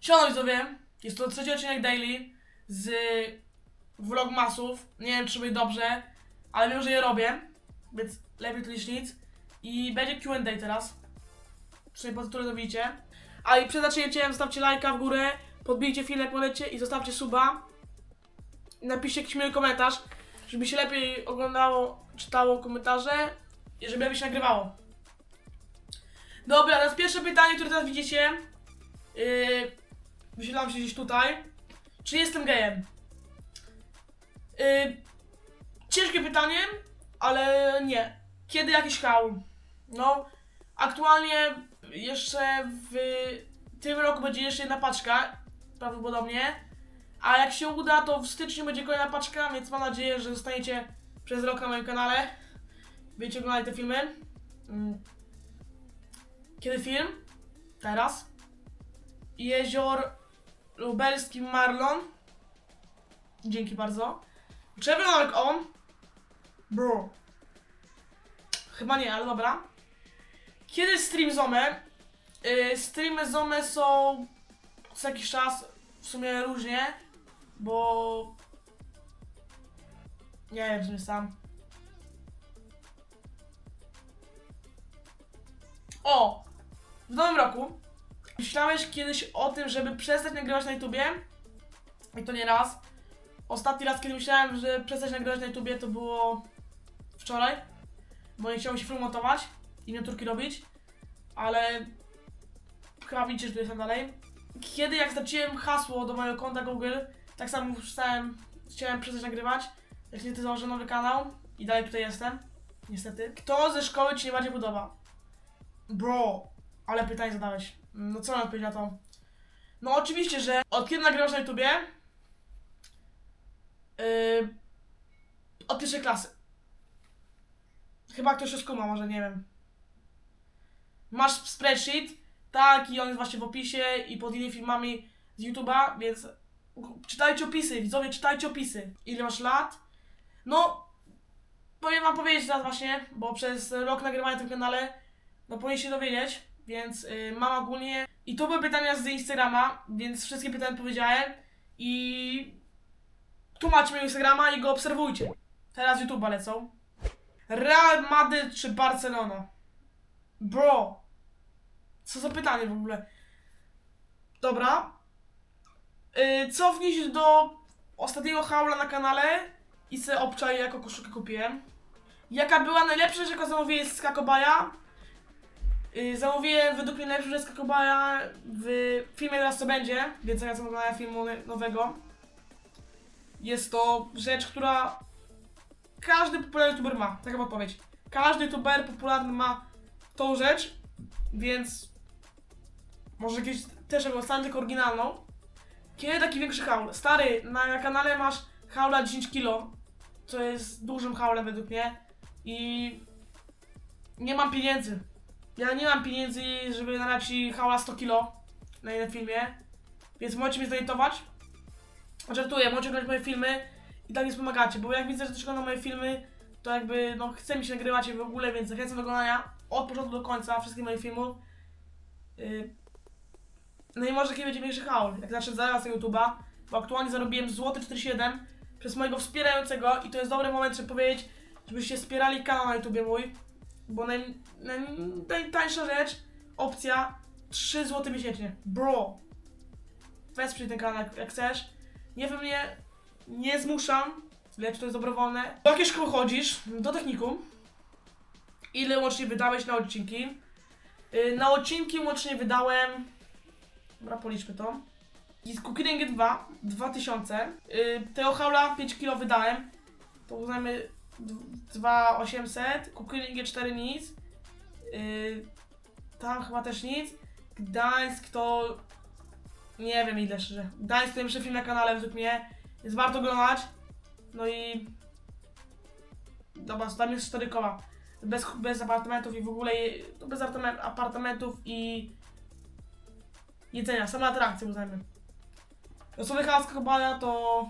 Siema widzowie, jest to trzeci odcinek daily z vlogmasów. Nie wiem czy będzie dobrze, ale wiem, że je robię, więc lepiej to niż nic. I będzie Q&A teraz. Przynajmniej po tytule to widzicie. A i przed zaczęciem zostawcie lajka w górę, podbijcie film jak możecie i zostawcie suba. I napiszcie jakiś miły komentarz, żeby się lepiej oglądało, czytało komentarze i żeby lepiej się nagrywało. Dobra, teraz pierwsze pytanie, które teraz widzicie. Yy, wyświetlam się gdzieś tutaj. Czy jestem gejem? Yy, ciężkie pytanie, ale nie. Kiedy jakiś haul? No, aktualnie jeszcze w tym roku będzie jeszcze jedna paczka, prawdopodobnie. A jak się uda, to w styczniu będzie kolejna paczka, więc mam nadzieję, że zostaniecie przez rok na moim kanale. Będziecie oglądali te filmy. Mm. Kiedy film? Teraz. Jezior Lubelski Marlon. Dzięki bardzo. Wyglądam jak on? Bro. Chyba nie, ale dobra. Kiedy stream Zome? Yy, streamy Zome są co jakiś czas, w sumie różnie, bo nie wiem, w sam. O! W nowym roku myślałeś kiedyś o tym, żeby przestać nagrywać na YouTubie? I to nie raz. Ostatni raz, kiedy myślałem, że przestać nagrywać na YouTubie, to było wczoraj. Bo nie chciałem się film i miniaturki robić. Ale chyba widzicie, że tu jestem dalej. Kiedy jak straciłem hasło do mojego konta Google, tak samo przestałem, chciałem przestać nagrywać. Jak niestety założę nowy kanał i dalej tutaj jestem. Niestety. Kto ze szkoły ci nie bardziej podoba? Bro, ale pytanie zadałeś. No co mam odpowiedzieć na to? No oczywiście, że od kiedy nagrywasz na YouTubie? Yy, od pierwszej klasy. Chyba ktoś już kuma, może nie wiem. Masz spreadsheet, tak, i on jest właśnie w opisie i pod innymi filmami z YouTube'a, więc czytajcie opisy, widzowie, czytajcie opisy. Ile masz lat? No, powiem wam powiedzieć teraz właśnie, bo przez rok nagrywania na tym kanale, no się dowiedzieć, więc y, mam ogólnie... I to były pytania z Instagrama, więc wszystkie pytania powiedziałem i tłumaczcie mi Instagrama i go obserwujcie. Teraz YouTube'a lecą. Real Madrid czy Barcelona? Bro. Co za pytanie w ogóle? Dobra. Yy, cofnij do ostatniego haula na kanale i se obczaj jako koszulkę kupiłem. Jaka była najlepsza rzecz, jaką zamówiłem z Kakobaja? Yy, zamówiłem według mnie z Kakobaja w filmie teraz co będzie, więc zamiast oglądania filmu nowego. Jest to rzecz, która każdy popularny youtuber ma, taka odpowiedź. Każdy youtuber popularny ma tą rzecz, więc może jakieś też jakąś stan tylko oryginalną. Kiedy taki większy haul? Stary, na kanale masz haula 10 kg, co jest dużym haulem według mnie i nie mam pieniędzy. Ja nie mam pieniędzy, żeby nadać ci haula 100 kg na jednym filmie, więc możecie mnie zorientować. Żartuję, możecie oglądać moje filmy i tak mi wspomagacie, bo jak widzę, że też ogląda moje filmy, to jakby, no, chce mi się nagrywać w ogóle, więc zachęcam do oglądania od początku do końca wszystkich moich filmów. Yy. No i może kiedy będzie większy haul, jak zacznę zarabiać na YouTube'a, bo aktualnie zarobiłem złoty 47 przez mojego wspierającego i to jest dobry moment, żeby powiedzieć, żebyście wspierali kanał na YouTubie mój, bo naj, naj, najtańsza rzecz, opcja 3 zł miesięcznie. Bro! Wesprzyj ten kanał jak, jak chcesz. Nie wiem, mnie nie zmuszam, lecz to jest dobrowolne. Do jakiej szkoły chodzisz? Do technikum. Ile łącznie wydałeś na odcinki? Yy, na odcinki łącznie wydałem. Dobra, policzmy to. I z Cooking 2 2000. Yy, tego haula 5 kg wydałem. To uznajmy 2800. Cooking 4 nic. Yy, tam chyba też nic. Gdańsk to. Nie wiem ile szczerze. Gdańsk to najlepszy film na kanale według mnie. Jest warto oglądać. No i. Dobra, tam jest 4 koła. Bez, bez apartamentów i w ogóle. no Bez apartame- apartamentów i. Jedzenia, same atrakcje uznajmy. Losowy hałas Kobaja to.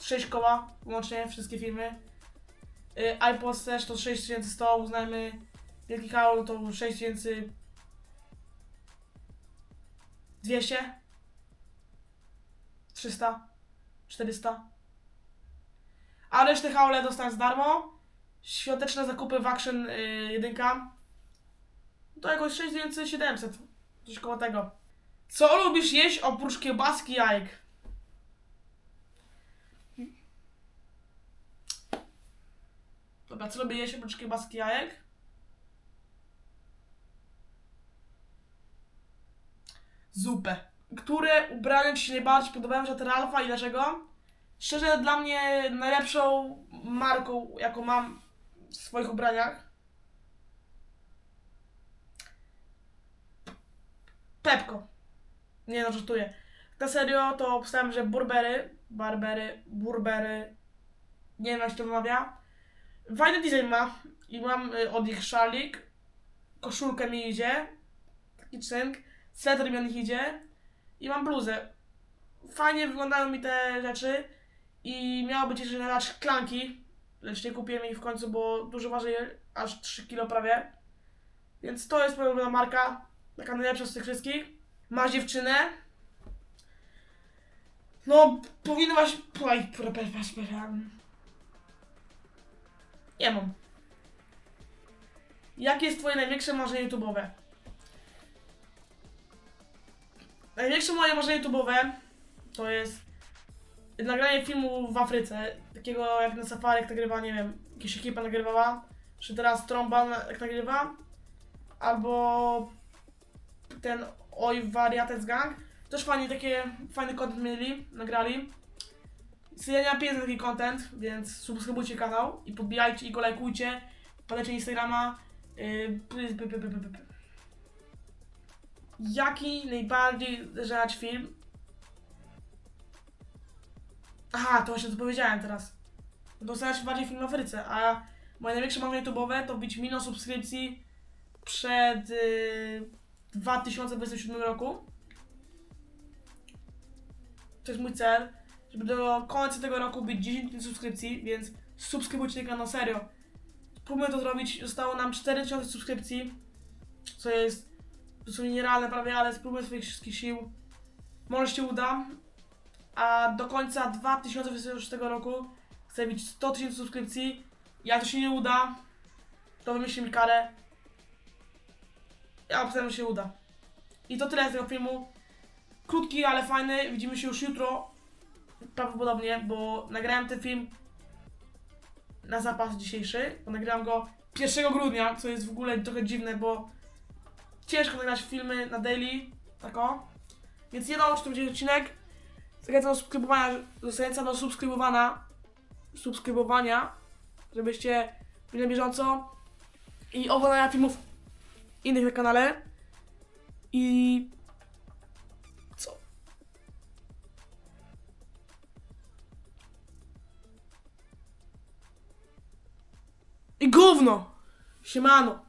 6 koła, łącznie wszystkie filmy. Yy, iPod też to 6100, uznajmy. Wielki haul to 6000. 200? 300? 400? A resztę haule dostałem za darmo. Świąteczne zakupy w Action yy, 1. To jakoś 6700. Coś koło tego. Co lubisz jeść oprócz kiełbaski jajek? Dobra, co lubię jeść oprócz kiełbaski jajek? Zupę. Które ubrania Ci się najbardziej podobają, że ten Alfa i dlaczego? Szczerze, dla mnie najlepszą marką, jaką mam w swoich ubraniach Pepko. Nie no, żartuję. Na serio to obstałem, że Burbery, Barbery, Burbery, nie wiem jak się to wymawia. Fajny design ma i mam y, od nich szalik, koszulkę mi idzie, taki cynk, sweter mi od nich idzie i mam bluzę. Fajnie wyglądają mi te rzeczy i miało być jeszcze na szklanki, lecz nie kupiłem ich w końcu, bo dużo waży aż 3 kg prawie. Więc to jest moja ulubiona marka, taka najlepsza z tych wszystkich. Masz dziewczynę. No, powinnaś... Oj, przepraszam. Nie mam. Jakie jest twoje największe marzenie YouTube'owe? Największe moje marzenie YouTube'owe to jest nagranie filmu w Afryce. Takiego jak na safari, jak nagrywa, nie wiem, jakaś ekipa nagrywała. Czy teraz na- jak nagrywa. Albo ten Oj Wariates Gang. Też fajnie takie, fajny content mieli, nagrali. Ja nie mam pieniędzy na taki content, więc subskrybujcie kanał i podbijajcie i go lajkujcie. Podajcie Instagrama. Yy. Jaki najbardziej żać film? Aha, to właśnie to powiedziałem teraz. Dostałem bardziej film w Afryce, a moje największe marzenie YouTube'owe to być milion subskrypcji przed yy, 2027 roku. To jest mój cel, żeby do końca tego roku być 10 tysięcy subskrypcji, więc subskrybujcie kanał serio. Spróbujmy to zrobić. Zostało nam 4000 subskrypcji, co jest dosłownie nierealne prawie, ale spróbujmy swoich wszystkich sił. Może się uda. A do końca 2026 roku chcę mieć 100 tysięcy subskrypcji. Jak to się nie uda, to wymyślę mi karę. Ja obstawiam, że się uda. I to tyle z tego filmu. Krótki, ale fajny. Widzimy się już jutro. Prawdopodobnie, bo nagrałem ten film na zapas dzisiejszy. Bo nagrałem go 1 grudnia, co jest w ogóle trochę dziwne, bo ciężko nagrać filmy na daily. Tako. Więc nie dało czy to będzie odcinek. Zachęcam do subskrybowania, zachęcam do subskrybowania, subskrybowania, żebyście byli na bieżąco i oglądania filmów innych na kanale. I I gówno! Siemano!